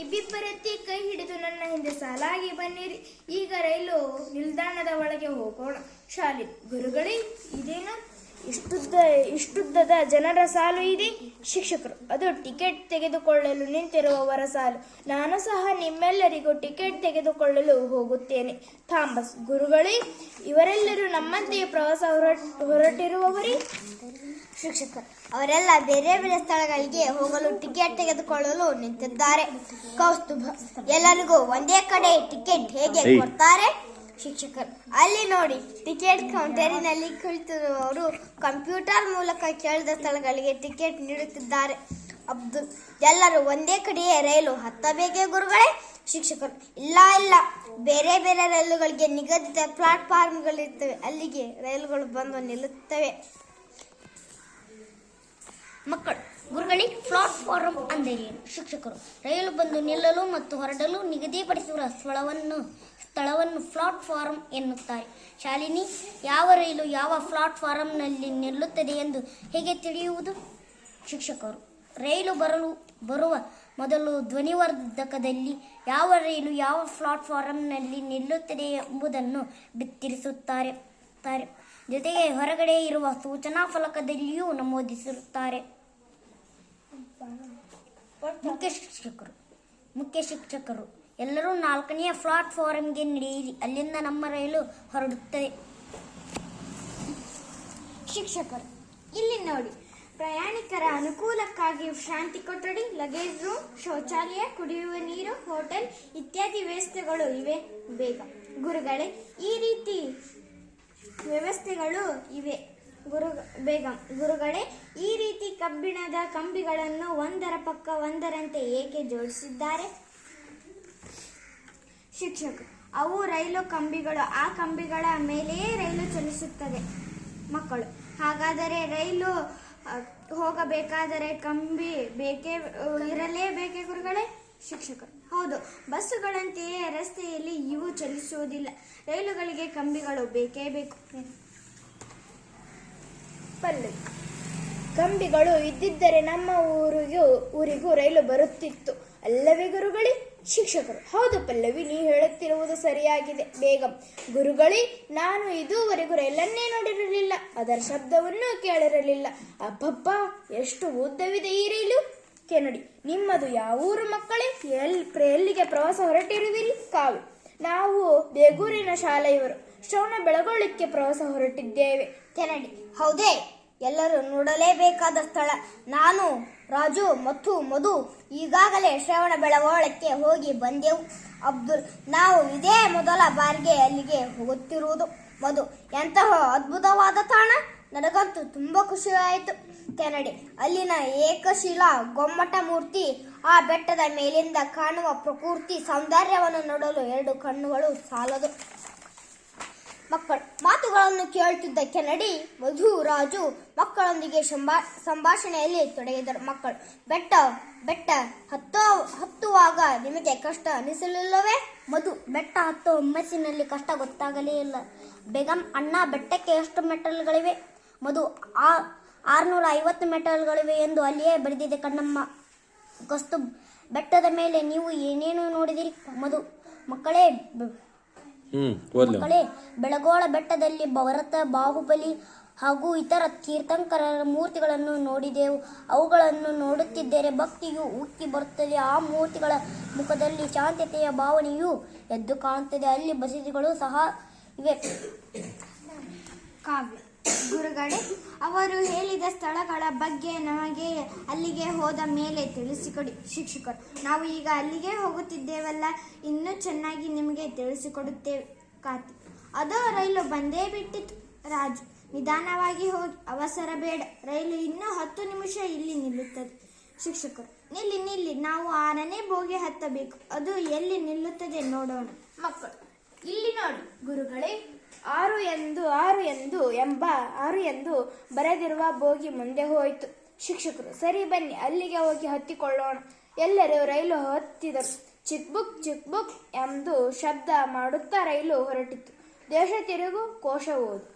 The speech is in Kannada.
ಇಬ್ಬಿಬ್ಬರತ್ತಿ ಕೈ ಹಿಡಿದು ನನ್ನ ಹಿಂದೆ ಸಾಲಾಗಿ ಬನ್ನಿರಿ. ಈಗ ರೈಲು ನಿಲ್ದಾಣದ ಒಳಗೆ ಹೋಗೋಣ. ಶಾಲೆ ಗುರುಗಳೇ, ಇದೇನು? ಇಷ್ಟುದ್ದ, ಇಷ್ಟುದ್ದದ ಜನರ ಸಾಲು ಇದೆ. ಶಿಕ್ಷಕರು, ಅದು ಟಿಕೆಟ್ ತೆಗೆದುಕೊಳ್ಳಲು ನಿಂತಿರುವವರ ಸಾಲು. ನಾನು ಸಹ ನಿಮ್ಮೆಲ್ಲರಿಗೂ ಟಿಕೆಟ್ ತೆಗೆದುಕೊಳ್ಳಲು ಹೋಗುತ್ತೇನೆ. ಥಾಂಬಸ್ ಗುರುಗಳೇ, ಇವರೆಲ್ಲರೂ ನಮ್ಮಂತೆಯೇ ಪ್ರವಾಸ ಹೊರಟ್, ಹೊರಟಿರುವವರೇ? ಶಿಕ್ಷಕರು. ಅವರೆಲ್ಲ ಬೇರೆ ಬೇರೆ ಸ್ಥಳಗಳಿಗೆ ಹೋಗಲು ಟಿಕೆಟ್ ತೆಗೆದುಕೊಳ್ಳಲು ನಿಂತಿದ್ದಾರೆ. ಕೌಸ್ತುಭ. ಎಲ್ಲರಿಗೂ ಒಂದೇ ಕಡೆ ಟಿಕೆಟ್ ಹೇಗೆ. ಕೊಡ್ತಾರೆ? ಶಿಕ್ಷಕರು. ಅಲ್ಲಿ ನೋಡಿ ಟಿಕೆಟ್ ಕೌಂಟರಿನಲ್ಲಿ ಕುಳಿತಿರುವವರು ಕಂಪ್ಯೂಟರ್ ಮೂಲಕ ಕೇಳಿದ ಸ್ಥಳಗಳಿಗೆ ಟಿಕೆಟ್ ನೀಡುತ್ತಿದ್ದಾರೆ. ಅಬ್ದುಲ್ ಎಲ್ಲರೂ ಒಂದೇ ಕಡೆಯೇ ರೈಲು ಹತ್ತಬೇಕೇ ಗುರುಗಳೇ? ಶಿಕ್ಷಕರು. ಇಲ್ಲ ಇಲ್ಲ. ಬೇರೆ ಬೇರೆ ರೈಲುಗಳಿಗೆ ನಿಗದಿತ ಪ್ಲಾಟ್ಫಾರ್ಮ್ಗಳಿರ್ತವೆ ಅಲ್ಲಿಗೆ ರೈಲುಗಳು ಬಂದು ನಿಲ್ಲುತ್ತವೆ ಮಕ್ಕಳು ಗುರುಗಳೇ ಪ್ಲಾಟ್ಫಾರಂ ಅಂದರೇನು? ಶಿಕ್ಷಕರು. ರೈಲು ಬಂದು ನಿಲ್ಲಲು ಮತ್ತು ಹೊರಡಲು ನಿಗದಿಪಡಿಸುವ ಸ್ಥಳವನ್ನು ಸ್ಥಳವನ್ನು ಪ್ಲಾಟ್ಫಾರಂ ಎನ್ನುತ್ತಾರೆ. ಶಾಲಿನಿ, ಯಾವ ರೈಲು ಯಾವ ಪ್ಲಾಟ್ಫಾರಂನಲ್ಲಿ ನಿಲ್ಲುತ್ತದೆ ಎಂದು ಹೇಗೆ ತಿಳಿಯುವುದು? ಶಿಕ್ಷಕರು, ರೈಲು ಬರಲು, ಬರುವ ಮೊದಲು ಧ್ವನಿವರ್ಧಕದಲ್ಲಿ ಯಾವ ರೈಲು ಯಾವ ಪ್ಲಾಟ್ಫಾರಂನಲ್ಲಿ ನಿಲ್ಲುತ್ತದೆ ಎಂಬುದನ್ನು ಬಿತ್ತಿರಿಸುತ್ತಾರೆ. ತಾರೆ. ಜೊತೆಗೆ ಹೊರಗಡೆ ಇರುವ ಸೂಚನಾ ಫಲಕದಲ್ಲಿಯೂ ನಮೂದಿಸಿರುತ್ತಾರೆ ಮುಖ್ಯ ಶಿಕ್ಷಕರು ಮುಖ್ಯ ಶಿಕ್ಷಕರು. ಎಲ್ಲರೂ ನಾಲ್ಕನೆಯ ಪ್ಲಾಟ್ಫಾರಂಗೆ ನಡೆಯಿರಿ. ಅಲ್ಲಿಂದ ನಮ್ಮ ರೈಲು ಹೊರಡುತ್ತದೆ. ಶಿಕ್ಷಕರು, ಇಲ್ಲಿ ನೋಡಿ. ಪ್ರಯಾಣಿಕರ ಅನುಕೂಲಕ್ಕಾಗಿ ಶಾಂತಿ ಕೊಠಡಿ ಲಗೇಜ್ ರೂಮ್ ಶೌಚಾಲಯ, ಕುಡಿಯುವ ನೀರು, ಹೋಟೆಲ್ ಇತ್ಯಾದಿ ವ್ಯವಸ್ಥೆಗಳು ಇವೆ. ಬೇಗ. ಗುರುಗಳೇ, ಈ ರೀತಿ ವ್ಯವಸ್ಥೆಗಳು ಇವೆ. ಗುರು ಬೇಗಂ, ಗುರುಗಳೇ, ಈ ರೀತಿ ಕಬ್ಬಿಣದ ಕಂಬಿಗಳನ್ನು ಒಂದರ ಪಕ್ಕ ಒಂದರಂತೆ ಏಕೆ ಜೋಡಿಸಿದ್ದಾರೆ? ಶಿಕ್ಷಕ ಅವು ರೈಲು ಕಂಬಿಗಳು, ಆ ಕಂಬಿಗಳ ಮೇಲೆಯೇ ರೈಲು ಚಲಿಸುತ್ತದೆ. ಮಕ್ಕಳು, ಹಾಗಾದರೆ ರೈಲು ಹೋಗಬೇಕಾದರೆ ಕಂಬಿ ಬೇಕೇ ಇರಲೇಬೇಕೇ ಗುರುಗಳೇ? ಶಿಕ್ಷಕರು, ಹೌದು, ಬಸ್ಸುಗಳಂತೆಯೇ ರಸ್ತೆಯಲ್ಲಿ ಇವು ಚಲಿಸುವುದಿಲ್ಲ. ರೈಲುಗಳಿಗೆ ಕಂಬಿಗಳು ಬೇಕೇ ಬೇಕು. ಪಲ್ಲವಿ ಕಂಬಿಗಳು ಇದ್ದಿದ್ದರೆ ನಮ್ಮ ಊರಿಗೂ ಊರಿಗೂ ರೈಲು ಬರುತ್ತಿತ್ತು. ಅಲ್ಲವೇ ಗುರುಗಳೇ? ಶಿಕ್ಷಕರು. ಹೌದು ಪಲ್ಲವಿ, ನೀ ಹೇಳುತ್ತಿರುವುದು ಸರಿಯಾಗಿದೆ. ಬೇಗಂ. ಗುರುಗಳೇ, ನಾನು ಇದುವರೆಗೂ ರೈಲನ್ನೇ ನೋಡಿರಲಿಲ್ಲ. ಅದರ ಶಬ್ದವನ್ನು ಕೇಳಿರಲಿಲ್ಲ. ಅಬ್ಬಬ್ಬ, ಎಷ್ಟು ಉದ್ದವಿದೆ ಈ ರೈಲು. ಕೆನಡಿ, ನಿಮ್ಮದು ಯಾವ ಊರು ಮಕ್ಕಳೇ? ಎಲ್ ಎಲ್ಲಿಗೆ ಪ್ರವಾಸ ಹೊರಟಿರುವಿರಿ? ಕಾವು. ನಾವು ಬೇಗೂರಿನ ಶಾಲೆಯವರು. ಶ್ರವಣ ಬೆಳಗೊಳ್ಳಿಕ್ಕೆ ಪ್ರವಾಸ ಹೊರಟಿದ್ದೇವೆ. ಕೆನಡಿ. ಹೌದೇ, ಎಲ್ಲರೂ ನೋಡಲೇಬೇಕಾದ ಸ್ಥಳ. ನಾನು, ರಾಜು ಮತ್ತು ಮಧು ಈಗಾಗಲೇ ಶ್ರವಣ ಬೆಳಗೊಳಕ್ಕೆ ಹೋಗಿ ಬಂದೆವು. ಅಬ್ದುಲ್, ನಾವು ಇದೇ ಮೊದಲ ಬಾರಿಗೆ ಅಲ್ಲಿಗೆ ಹೋಗುತ್ತಿರುವುದು. ಮಧು, ಎಂತಹ ಅದ್ಭುತವಾದ ತಾಣ. ನನಗಂತೂ ತುಂಬಾ ಖುಷಿಯಾಯಿತು. ಕೆನಡಿ, ಅಲ್ಲಿನ ಏಕಶಿಲಾ ಗೊಮ್ಮಟ ಮೂರ್ತಿ ಆ ಬೆಟ್ಟದ ಮೇಲಿಂದ ಕಾಣುವ ಪ್ರಕೃತಿ ಸೌಂದರ್ಯವನ್ನು ನೋಡಲು ಎರಡು ಕಣ್ಣುಗಳು ಸಾಲದು. ಮಕ್ಕಳು ಮಾತುಗಳನ್ನು ಕೇಳುತ್ತಿದ್ದ ಕೆನಡಿ ಮಧು ರಾಜು ಮಕ್ಕಳೊಂದಿಗೆ ಸಂಭಾ ಸಂಭಾಷಣೆಯಲ್ಲಿ ತೊಡಗಿದರು. ಮಕ್ಕಳು, ಬೆಟ್ಟ ಬೆಟ್ಟ ಹತ್ತೋ, ಹತ್ತುವಾಗ ನಿಮಗೆ ಕಷ್ಟ ಅನಿಸಲಿಲ್ಲವೇ? ಮಧು ಬೆಟ್ಟ ಹತ್ತೋ ಹುಮ್ಮಸ್ಸಿನಲ್ಲಿ ಕಷ್ಟ ಗೊತ್ತಾಗಲೇ ಇಲ್ಲ. ಬೇಗಂ, ಅಣ್ಣ, ಬೆಟ್ಟಕ್ಕೆ ಎಷ್ಟು ಮೆಟಲ್ಗಳಿವೆ? ಮಧು ಆ, ಆರುನೂರ ಐವತ್ತು ಮೆಟಲ್ಗಳಿವೆ ಎಂದು ಅಲ್ಲಿಯೇ ಬರೆದಿದೆ ಕಣ್ಣಮ್ಮ. ಕಸ್ತು ಬೆಟ್ಟದ ಮೇಲೆ ನೀವು ಏನೇನು ನೋಡಿದಿರಿ? ಮಧು ಮಕ್ಕಳೇ ಮಕ್ಕಳೇ ಬೆಳಗೋಳ ಬೆಟ್ಟದಲ್ಲಿ ಭರತ ಬಾಹುಬಲಿ ಹಾಗೂ ಇತರ ತೀರ್ಥಂಕರರ ಮೂರ್ತಿಗಳನ್ನು ನೋಡಿದೆವು. ಅವುಗಳನ್ನು ನೋಡುತ್ತಿದ್ದರೆ ಭಕ್ತಿಯು ಉಕ್ಕಿ ಬರುತ್ತದೆ. ಆ ಮೂರ್ತಿಗಳ ಮುಖದಲ್ಲಿ ಶಾಂತತೆಯ ಭಾವನೆಯು ಎದ್ದು ಕಾಣುತ್ತದೆ. ಅಲ್ಲಿ ಬಸದಿಗಳು ಸಹ ಇವೆ. ಕಾವ್ಯ. ಗುರುಗಳೇ, ಅವರು ಹೇಳಿದ ಸ್ಥಳಗಳ ಬಗ್ಗೆ ನಮಗೆ ಅಲ್ಲಿಗೆ ಹೋದ ಮೇಲೆ ತಿಳಿಸಿಕೊಡಿ, ಶಿಕ್ಷಕರು. ನಾವು ಈಗ ಅಲ್ಲಿಗೆ ಹೋಗುತ್ತಿದ್ದೇವಲ್ಲ, ಇನ್ನೂ ಚೆನ್ನಾಗಿ ನಿಮಗೆ ತಿಳಿಸಿಕೊಡುತ್ತೇವೆ. ಕಾತಿ ಅದೋ ರೈಲು ಬಂದೇ ಬಿಟ್ಟಿತು ರಾಜು, ನಿಧಾನವಾಗಿ ಹೋಗಿ. ಅವಸರ ಬೇಡ. ರೈಲು ಇನ್ನೂ ಹತ್ತು ನಿಮಿಷ ಇಲ್ಲಿ ನಿಲ್ಲುತ್ತದೆ. ಶಿಕ್ಷಕರು, ನಿಲ್ಲಿ ನಿಲ್ಲಿ. ನಾವು ಆರನೇ ಬೋಗಿ ಹತ್ತಬೇಕು. ಅದು ಎಲ್ಲಿ ನಿಲ್ಲುತ್ತದೆ ನೋಡೋಣ. ಮಕ್ಕಳು, ಇಲ್ಲಿ ನೋಡಿ. ಗುರುಗಳೇ ಆರು ಎಂದು ಆರು ಎಂದು ಎಂಬ, ಆರು ಎಂದು ಬರೆದಿರುವ ಬೋಗಿ ಮುಂದೆ ಹೋಯಿತು. ಶಿಕ್ಷಕರು, ಸರಿ ಬನ್ನಿ, ಅಲ್ಲಿಗೆ ಹೋಗಿ ಹತ್ತಿಕೊಳ್ಳೋಣ. ಎಲ್ಲರೂ ರೈಲು ಹತ್ತಿದರು. ಚಿಕ್ಬುಕ್ ಚಿಕ್ಬುಕ್ ಚಿಕ್ ಬುಕ್ ಎಂದು ಶಬ್ದ ಮಾಡುತ್ತಾ ರೈಲು ಹೊರಟಿತು. ದೇಶ ತಿರುಗು, ಕೋಶ ಓದು.